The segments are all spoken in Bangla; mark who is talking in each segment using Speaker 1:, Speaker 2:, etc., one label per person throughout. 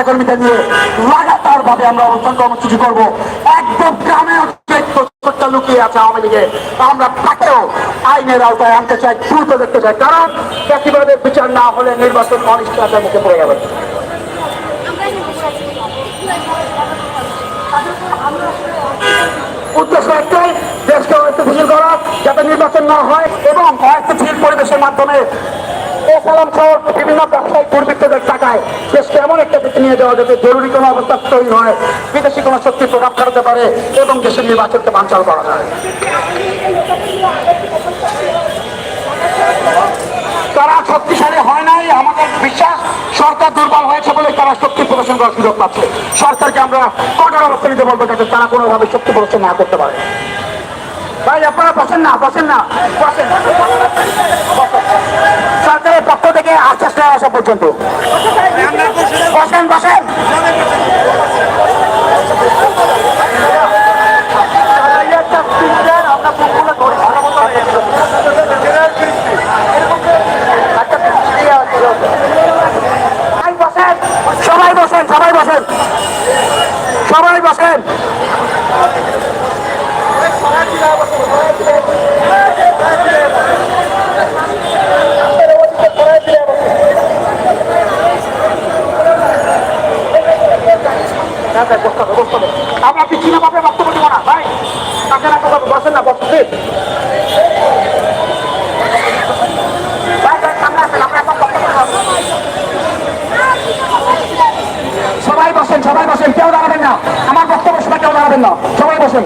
Speaker 1: নেতা কর্মীদের নিয়ে লাগাতার ভাবে আমরা অবস্থান কর্মসূচি করব। একদম গ্রামে লুকিয়ে আছে আওয়ামী লীগে। আমরা তাকেও আইনের আওতায় আনতে চাই, দ্রুত দেখতে চাই। কারণ বিচার না হলে নির্বাচন অনিশ্চয়তার মুখে পড়ে যাবে। উদ্দেশ্য একটাই, দেশকে ঐক্যশীল করা, যাতে নির্বাচন না হয় এবং অস্থিতিশীল পরিবেশের মাধ্যমে তারা শক্তিশালী হয় নাই, আমাদের বিশ্বাস সরকার দুর্বল হয়েছে বলে তারা শক্তি প্রদর্শন করার সুযোগ পাচ্ছে। সরকারকে আমরা কঠোর অবস্থা নিতে বলব যাতে তারা কোনোভাবে শক্তি প্রদর্শন না করতে পারে। ভাই, আপনারা বসেন না বসেন না, বসেন। সরকারের পক্ষ থেকে আশ্বাস নেওয়া আসা পর্যন্ত। বসেন বসেন। ভালো মতো হয়ে গেছে। সবাই বসেন। সবাই সবাই সবাই আমরা বিচ্ছিন্ন ভাবে বক্তব্য দেবো না? ভাই, তাকে না কথা বসেন না, বক্তব্য সবাই বসেন সবাই বসেন, কেউ দাঁড়াবেন না। আমার বক্তব্য সময় কেউ দাঁড়াবেন না। সবাই বসেন।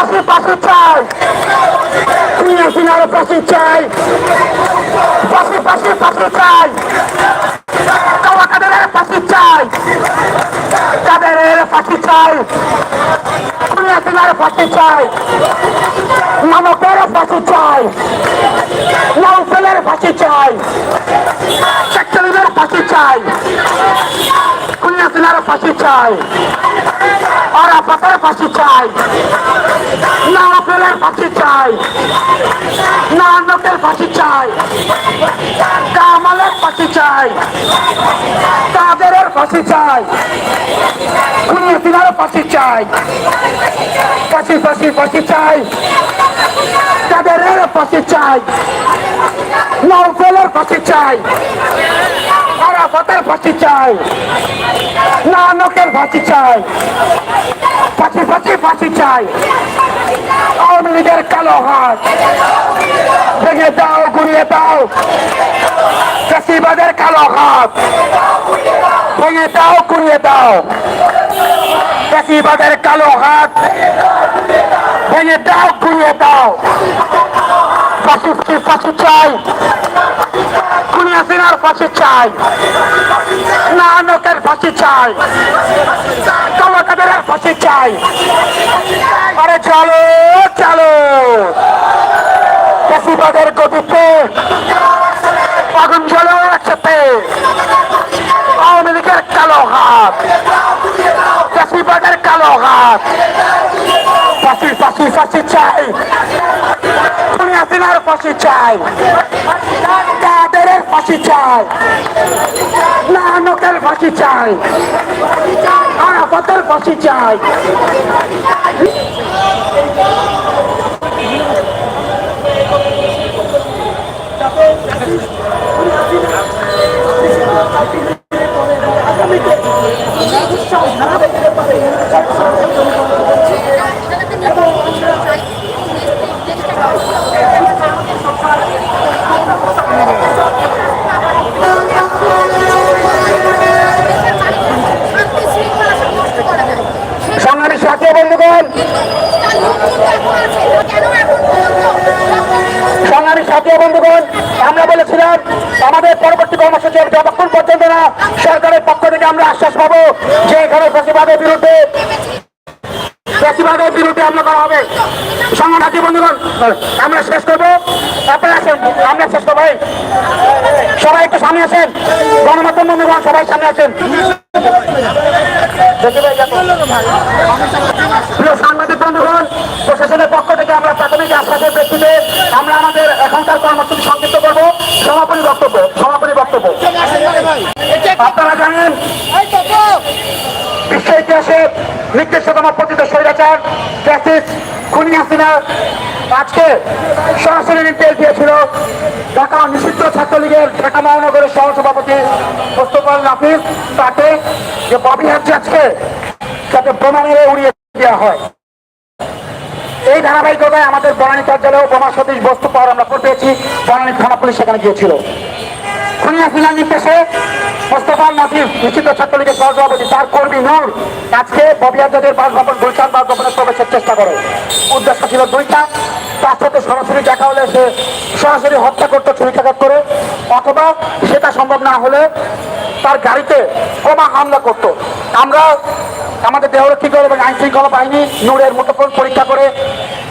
Speaker 1: পাশে পাশে চাই শুনে আরও পাশে চাই পাশে পাশে পাশে চাই কাদের পাশে চাই কাদের পাশে চাই শুনে আরও পাশে চাই মানবের পাশে চাই নৌফেলের পাশে চাই সেক্টরিদের পাশে চাই খুলনা সিনার পাশে চাই আরাফাতের পাশে চাই। নৌফেলের পাশে চাই। না নানকের পাশে চাই। কামালের পাশে চাই। কাদেরের পাশে চাই। খুলনা সিনার পাশে চাই। পাশে পাশে পাশে চাই। কাদেরের পাশে চাই। নৌফেলের পাশে চাই। পাশে চাই। নানকের পাশে চাই। পাশে পাশে পাশে চাই। আওয়ামী লীগের কালো হাত। ভেঙে দাও গুড়িয়ে দাও। চাষিবাদের কালো হাত। ভেঙে দাও গুড়িয়ে দাও। চাষিবাদের কালো হাত। ভেঙে দাও গুড়িয়ে দাও। ফাঁসি ফাঁসি চাই। সিনার ফাঁসি চাই। নানকের ফাঁসি চাই। কলকাতার ফাঁসি চাই। আরে চলো চলো। চাষিবাদের গতিতে আগুন চলো একসাথে। আওয়ামী লীগের কালো হাত। চাষিবাদের কালো হাত। ফাঁসি ফাঁসি ফাঁসি চাই। সিনার ফাঁসি চাই। ফাঁসি চাই। না নকের ফাঁসি চাই। আরাফতের ফাঁসি চাই। সংগ্রামী কর্মসূচি যতক্ষণ পর্যন্ত না সরকারের পক্ষ থেকে আমরা আশ্বাস পাবো যে এখানে প্রতিবাদের বিরুদ্ধে প্রতিবাদের বিরুদ্ধে আমরা করা হবে। সংগ্রামী বন্ধুগণ, আমরা শেষ করব। আপনারা আসেন, আমরা শেষ করব। সবাই একটু সামনে আসেন। গণমাধ্যম বন্ধুগণ, সবাই সামনে আসেন। সাংবাদিক প্রশাসনের পক্ষ বিশ্বাসের প্রেক্ষিতে আমরা আমাদের এখনকার কর্মসূচি সংক্ষিপ্ত করব। সমাপনী বক্তব্য। আপনারা জানেন বিশ্ব ইতিহাসে নির্দিষ্টতম পতিত স্বৈরাচার ফ্যাসিস্ট খুনি হাসিনা আজকে সরাসরি নির্দেশ দিয়েছিল ঢাকা নিষিদ্ধ ছাত্রলীগের ঢাকা মহানগরের সহসভাপতি মোস্তফাল নাফিস। তাকে যে ববি হাজি আজকে তাকে বোমা মেরে উড়িয়ে দেওয়া হয়। এই ধারাবাহিকতায় আমাদের বনানী কার্যালয়েও বোমা সতীশ বস্তু পাওয়ার আমরা পেয়েছি। বনানী থানা পুলিশ সেখানে গিয়েছিল। খুনি হাসিনার নির্দেশে মোস্তফা নাসির নিশ্চিত ছাত্রলীগের সহসভাপতি, তার কর্মী নূর আজকে ববিয়াজাদের বাসভবন গুলশান বাসভবনে প্রবেশের চেষ্টা করে। উদ্দেশ্য ছিল দুইটা। তার সাথে সরাসরি দেখা হলে সে সরাসরি হত্যা করতে ছুরিকাঘাত করে। অথবা সেটা সম্ভব না হলে তার গাড়িতে বোমা হামলা করত। আমরা আমাদের দেহরক্ষী দল এবং আইন শৃঙ্খলা বাহিনী নূরের মুঠোফোন পরীক্ষা করে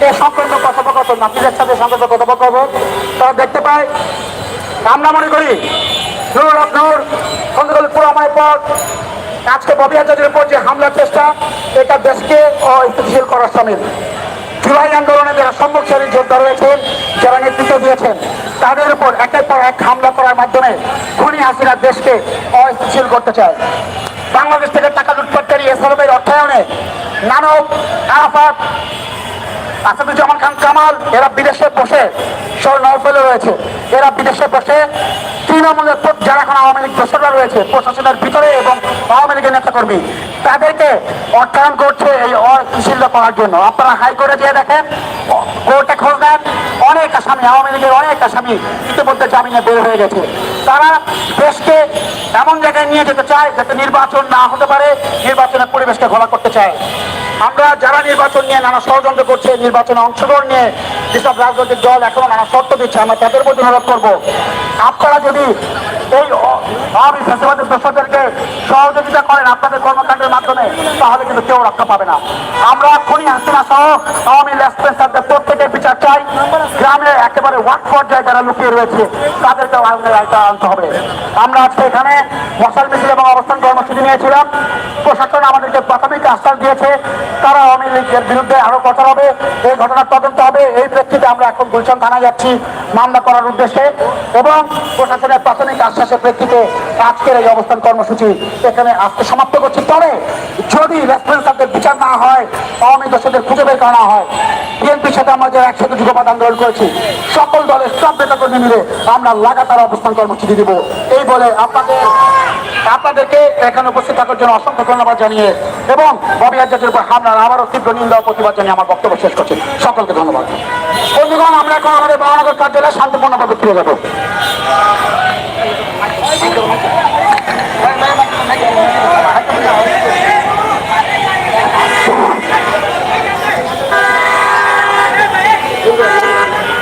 Speaker 1: এ সংক্রান্ত কথোপকথন নাপিদের সাথে সংক্রান্ত কথোপকথন, তারা দেখতে পায় আমরা মনে করি নুরুল হক নূর খন্দকাল পুরামায় পর আজকে ববি উপর যে হামলার চেষ্টা, এটা দেশকে অস্থিতিশীল করার সামিল। জুলাই আন্দোলনে যারা সম্মুখ সারির যোদ্ধা রয়েছেন, যারা নেতৃত্ব দিয়েছেন, তাদের উপর একের পর এক হামলা করার মাধ্যমে খুনি হাসিনা দেশকে অস্থিতিশীল করতে চায়। বাংলাদেশ থেকে টাকা লুটপাটকারী এসবের অর্থায়নে নানব আরাফাত আসাদুজ্জামান খান কামাল, এরা বিদেশে বসে সব নৌফেলে রয়েছে। এরা বিদেশে বসে তৃণমূলের যারা এখন আওয়ামী লীগ দোষরা রয়েছে, প্রশাসনের ভিতরে এবং আওয়ামী লীগের নেতাকর্মী, তাদেরকে অর্থায়ন করছে এই অস্থিতিশীল করার জন্য। আপনারা হাইকোর্টে গিয়ে দেখেন কোর্টে খোঁজ নেন অনেক আসামি আওয়ামী লীগের অনেক আসামি ইতিমধ্যে জামিনে বের হয়ে গেছে। তারা দেশকে এমন জায়গায় নিয়ে যেতে চায় যাতে নির্বাচন না হতে পারে, নির্বাচনের পরিবেশকে ঘোলা করতে চায়। আমরা যারা নির্বাচন নিয়ে নানা ষড়যন্ত্র করছে, নির্বাচনে অংশগ্রহণ নিয়ে যেসব রাজনৈতিক দল এখনও নানা শর্ত দিচ্ছে, আমরা তাদের প্রতি অনুরোধ করব, আপনারা যদি এই আওয়ামী দর্শকদেরকে সহযোগিতা করেন আপনাদের কর্মকাণ্ডের মাধ্যমে, তাহলে কিন্তু কেউ রক্ষা পাবে না। আমরা খুনি হাসিনা সহ, আওয়ামী লেসপেন্সারদের প্রত্যেকের বিচার চাই। গ্রামে একেবারে ওয়ার্ড পর্যায়ে যারা লুকিয়ে রয়েছে তাদেরকে আইনের আয়তা আনতে হবে। আমরা আজকে এখানে মশাল মিছিল এবং অবস্থান কর্মসূচি নিয়েছিলাম। প্রশাসন আমাদেরকে প্রাথমিক আশ্বাস দিয়েছে, তারা আওয়ামী লীগের বিরুদ্ধে আরও কঠোর হবে, এই ঘটনার তদন্ত হবে। এই প্রেক্ষিতে আমরা এখন গুলশান থানায় যাচ্ছি, মামলা করার উদ্দেশ্যে। এবং প্রশাসনের প্রাথমিক আশ্বাসের প্রেক্ষিতে আজকের এই অবস্থান কর্মসূচি এখানে আজকে সমাপ্ত করছি। পরে যদি রেসপন্সারদের বিচার না হয়, আওয়ামী দোষদের খুঁজে বের করা হয় বিএনপির সাথে আমরা যে একসাথে যুগপাত আন্দোলন করেছি, সকল দলের সব নেতা কর্মী মিলে আমরা লাগাতার অবস্থান কর্মসূচি দিব। এই বলে আপনাদের আপনাদেরকে এখানে উপস্থিত থাকার জন্য অসংখ্য ধন্যবাদ জানিয়ে এবং ববি আজাদের উপর হামলার আবারও তীব্র নিন্দা প্রতিবাদ জানিয়ে আমার বক্তব্য শেষ করছি। সকলকে ধন্যবাদ। বন্ধুগণ, আমরা এখন আমাদের মহানগর কার্যালয়ে শান্তিপূর্ণভাবে ফিরে যাব। Thank you.